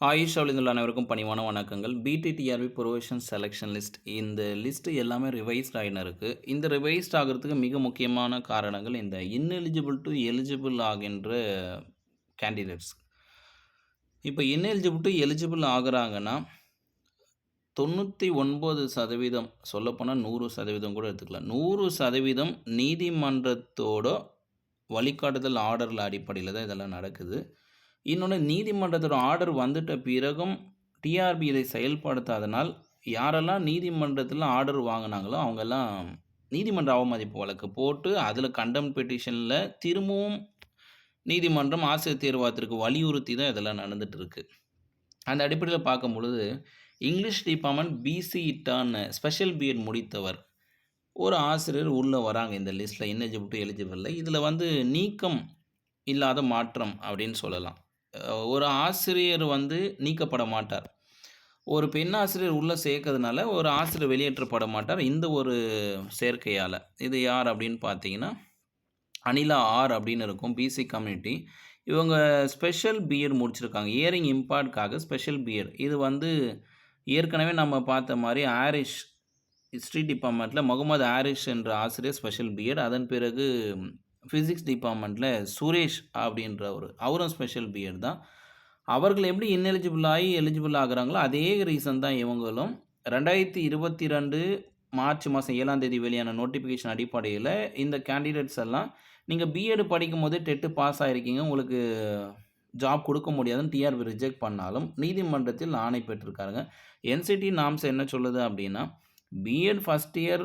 ஆயுஷ் அவளிந்துள்ள அனைவருக்கும் பணிவான வணக்கங்கள். BT TRB provision selection list இந்த லிஸ்ட்டு எல்லாமே ரிவைஸ்ட் ஆகின இருக்குது இந்த ரிவைஸ்ட் ஆகிறதுக்கு மிக முக்கியமான காரணங்கள் இந்த இன்எலிஜிபிள் டு எலிஜிபிள் ஆகின்ற கேண்டிடேட்ஸ் இப்போ இன்எலிஜிபிள் டு எலிஜிபிள் ஆகுறாங்கன்னா தொண்ணூற்றி ஒன்பது சதவீதம் சொல்லப்போனால் நூறு சதவீதம் கூட எடுத்துக்கலாம். நூறு சதவீதம் நீதிமன்றத்தோட வழிகாட்டுதல் ஆர்டரில் அடிப்படையில் தான் இதெல்லாம் நடக்குது. இன்னொன்று நீதிமன்றத்தோட ஆர்டர் வந்துட்ட பிறகும் டிஆர்பி இதை செயல்படுத்தாதனால் யாரெல்லாம் நீதிமன்றத்தில் ஆர்டர் வாங்கினாங்களோ அவங்கெல்லாம் நீதிமன்ற அவமதிப்பு வழக்கு போட்டு அதில் கண்டம் பெட்டிஷனில் திரும்பவும் நீதிமன்றம் ஆசிரியர் தேர்வாத்திற்கு வலியுறுத்தி தான் இதெல்லாம் நடந்துகிட்ருக்கு அந்த அடிப்படையில் பார்க்கும் பொழுது English department BC turn special BEd முடித்தவர் ஒரு ஆசிரியர் உள்ளே வராங்க இந்த லிஸ்ட்டில் எலிஜிபிள் எலிஜிபிள் இதில் வந்து நீக்கம் இல்லாத மாற்றம் அப்படின்னு சொல்லலாம். ஒரு ஆசிரியர் வந்து நீக்கப்பட மாட்டார். ஒரு பெண் ஆசிரியர் உள்ளே சேர்க்கறதுனால ஒரு ஆசிரியர் வெளியேற்றப்பட மாட்டார். இந்த ஒரு சேர்க்கையால். இது யார் அப்படின்னு பார்த்தீங்கன்னா அனிலா ஆர் அப்படின்னு இருக்கும். பிசி கம்யூனிட்டி இவங்க ஸ்பெஷல் பிஎட் முடிச்சிருக்காங்க. இயரிங் இம்பார்ட்காக ஸ்பெஷல் பிஎட் இது வந்து ஏற்கனவே நம்ம பார்த்த மாதிரி ஆரிஷ் ஹிஸ்ட்ரி டிபார்ட்மெண்ட்டில் முகமது ஆரிஷ் என்ற ஆசிரியர் ஸ்பெஷல் பிஎட் அதன் பிறகு ஃபிசிக்ஸ் டிபார்ட்மெண்ட்டில் சுரேஷ் அப்படின்ற ஒரு அவரும் ஸ்பெஷல் பிஎட் தான். அவர்கள் எப்படி இன்எலிஜிபிள் ஆகி எலிஜிபிள் ஆகுறாங்களோ அதே ரீசன் தான் இவங்களும். ரெண்டாயிரத்தி இருபத்தி ரெண்டு மார்ச் மாதம் ஏழாம் தேதி வெளியான நோட்டிஃபிகேஷன் அடிப்படையில் இந்த கேண்டிடேட்ஸ் எல்லாம் நீங்கள் பிஎட் படிக்கும் போது டெட்டு பாஸ் ஆகிருக்கீங்க உங்களுக்கு ஜாப் கொடுக்க முடியாதுன்னு டிஆர்பி ரிஜெக்ட் பண்ணாலும் நீதிமன்றத்தில் ஆணை பெற்றிருக்காருங்க. என்சிடி நாம்ஸ் என்ன சொல்லுது அப்படின்னா பிஎட் ஃபஸ்ட் இயர்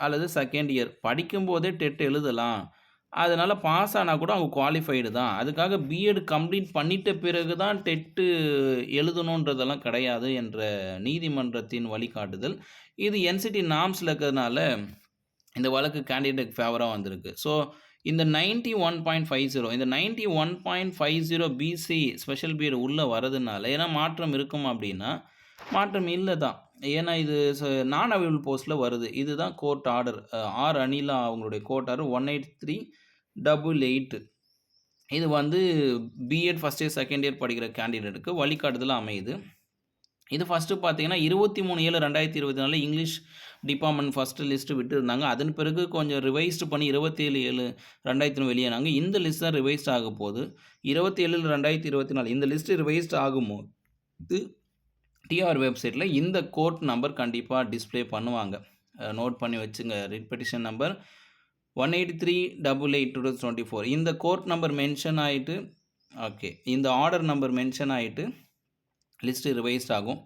அல்லது செகண்ட் இயர் படிக்கும்போதே டெட் எழுதலாம். அதனால் பாஸ் ஆனால் கூட அவங்க குவாலிஃபைடு தான். அதுக்காக பிஎட் கம்ப்ளீட் பண்ணிட்ட பிறகு தான் டெட்டு எழுதணுன்றதெல்லாம் கிடையாது என்ற நீதிமன்றத்தின் வழிகாட்டுதல். இது என்சிடி நாம்ஸில் இருக்கிறதுனால இந்த வழக்கு கேண்டிடேட் ஃபேவராக வந்திருக்கு. ஸோ இந்த ninety one point five zero இந்த ninety one point five zero BC special BEd உள்ளே வரதுனால ஏன்னா மாற்றம் இருக்கும் அப்படின்னா மாற்றம் இல்லை தான். ஏன்னா இது நான் அவைலபிள் போஸ்ட்டில் வருது. இதுதான் கோர்ட் ஆர்டர் ஆர் அனிலா அவங்களுடைய court order one eight three double eight இது வந்து BEd first year second year படிக்கிற கேண்டிடேட்டுக்கு வழிகாட்டுதலாக அமையுது. இது ஃபஸ்ட்டு பார்த்தீங்கன்னா இருபத்தி மூணு ஏழு ரெண்டாயிரத்தி இருபத்தி நாலு இங்கிலீஷ் டிபார்ட்மெண்ட் ஃபஸ்ட்டு லிஸ்ட்டு விட்டுருந்தாங்க. அதன் பிறகு கொஞ்சம் ரிவைஸ்டு பண்ணி இருபத்தேழு ஏழு ரெண்டாயிரத்தி வெளியானாங்க. இந்த லிஸ்ட் தான் ரிவைஸ்ட் ஆக போகுது. இருபத்தி ஏழு ரெண்டாயிரத்தி இருபத்தி நாலு இந்த லிஸ்ட்டு ரிவைஸ்ட் ஆகும்போது டிஆர் வெப்சைட்டில் இந்த கோர்ட் நம்பர் கண்டிப்பாக டிஸ்பிளே பண்ணுவாங்க. நோட் பண்ணி வச்சுங்க. Repetition number one eight three double eight two twenty four இந்த கோர்ட் நம்பர் மென்ஷன் ஆகிட்டு ஓகே இந்த ஆர்டர் நம்பர் மென்ஷன் ஆகிட்டு லிஸ்ட்டு ரிவைஸ்ட் ஆகும்.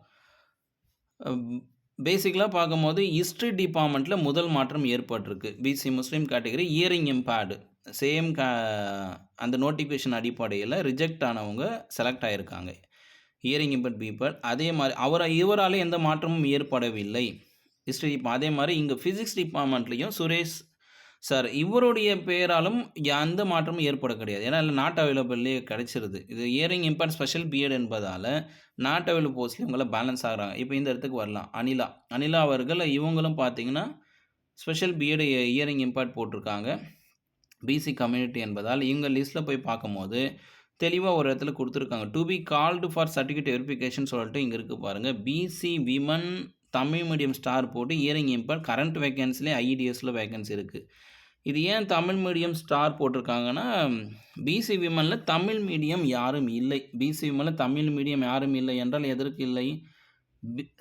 பேசிக்கலாக பார்க்கும்போது ஹிஸ்ட்ரி டிபார்ட்மெண்ட்டில் முதல் மாற்றம் ஏற்பட்டிருக்கு. BC Muslim category hearing impaired same க அந்த நோட்டிஃபிகேஷன் அடிப்படையில் ரிஜெக்ட் ஆனவங்க செலக்ட் ஆகியிருக்காங்க இயரிங் இம்பட் பீப்பிள் அதே மாதிரி அவரை இவரால் எந்த மாற்றமும் ஏற்படவில்லை. ஹிஸ்ட்ரி அதே மாதிரி இங்கே ஃபிசிக்ஸ் டிபார்ட்மெண்ட்லேயும் சுரேஷ் சார் இவருடைய பெயராலும் எந்த மாற்றமும் ஏற்பட கிடையாது. ஏன்னா இல்லை நாட் அவைலபிள்லேயே கிடைச்சிருது. இது இயரிங் இம்பார்ட் ஸ்பெஷல் பிஎட் என்பதால் நாட் அவைலபிள் போஸ்ட்லேயும் இவங்களாம் பேலன்ஸ் ஆகிறாங்க. இப்போ இந்த இடத்துக்கு வரலாம். அனிலா. அனிலா அவர்கள் இவங்களும் பார்த்தீங்கன்னா ஸ்பெஷல் பிஎட் இயரிங் இம்பார்ட் போட்டிருக்காங்க. பிசி கம்யூனிட்டி என்பதால் இவங்க லிஸ்ட்டில் போய் பார்க்கும்போது தெளிவாக ஒரு இடத்துல கொடுத்துருக்காங்க. To be called for certificate verification சொல்லிட்டு இங்கே இருக்குது பாருங்கள் BC women Tamil medium star போட்டு இயரிங் இம்பார்ட் கரண்ட் வேகன்சிலே ஐடிஎஸில் வேகன்சி இருக்குது இது ஏன் தமிழ் மீடியம் ஸ்டார் போட்டிருக்காங்கன்னா பிசி விமனில் தமிழ் மீடியம் யாரும் இல்லை. பிசி விமனில் தமிழ் மீடியம் யாரும் இல்லை என்றால் எதற்கு இல்லை?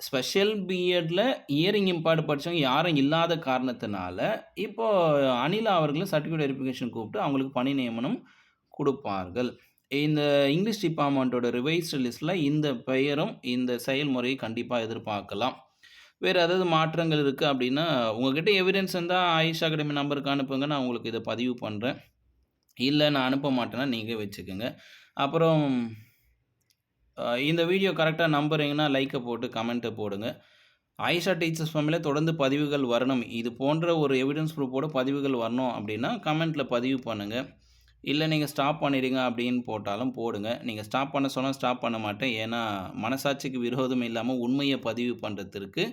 ஸ்பெஷல் பிஎட்டில் இயரிங் இம்பார்ட் படித்தவங்க யாரும் இல்லாத காரணத்தினால இப்போது அனிலா அவர்களை சர்டிஃபிகேட் வெரிஃபிகேஷன் கூப்பிட்டு அவங்களுக்கு பணி நியமனம் கொடுப்பார்கள். இந்த இங்கிலீஷ் டிபார்ட்மெண்ட்டோட ரிவைஸ்டு லிஸ்ட்டில் இந்த பெயரும் இந்த செயல்முறையை கண்டிப்பாக எதிர்பார்க்கலாம். வேறு ஏதாவது மாற்றங்கள் இருக்குது அப்படின்னா உங்கள்கிட்ட எவிடன்ஸ் இருந்தால் ஆயுஷ் அகாடமி நம்பருக்கு அனுப்புங்க. நான் உங்களுக்கு இதை பதிவு பண்ணுறேன் இல்லை நான் அனுப்ப மாட்டேன்னா நீங்கள் வச்சுக்கோங்க. அப்புறம் இந்த வீடியோ கரெக்டாக நம்புறீங்கன்னா லைக்கை போட்டு கமெண்ட்டை போடுங்க. ஆயிஷா டீச்சர்ஸ் ஃபேமிலியில் தொடர்ந்து பதிவுகள் வரணும். இது போன்ற ஒரு எவிடன்ஸ் ப்ரூஃபோட பதிவுகள் வரணும் அப்படின்னா கமெண்ட்டில் பதிவு பண்ணுங்கள் இல்லை நீங்கள் ஸ்டாப் பண்ணிடுங்க அப்படின்னு போட்டாலும் போடுங்க. நீங்கள் ஸ்டாப் பண்ண சொன்னால் ஸ்டாப் பண்ண மாட்டேன். ஏன்னா மனசாட்சிக்கு விரோதம் இல்லாமல் உண்மையை பதிவு பண்ணுறதுக்கு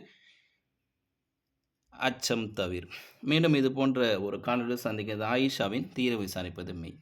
அச்சம் தவிர. மீண்டும் இது போன்ற ஒரு காணொலி சந்திக்கிறது ஆயிஷாவின் தீர விசாரிப்பது மெய்.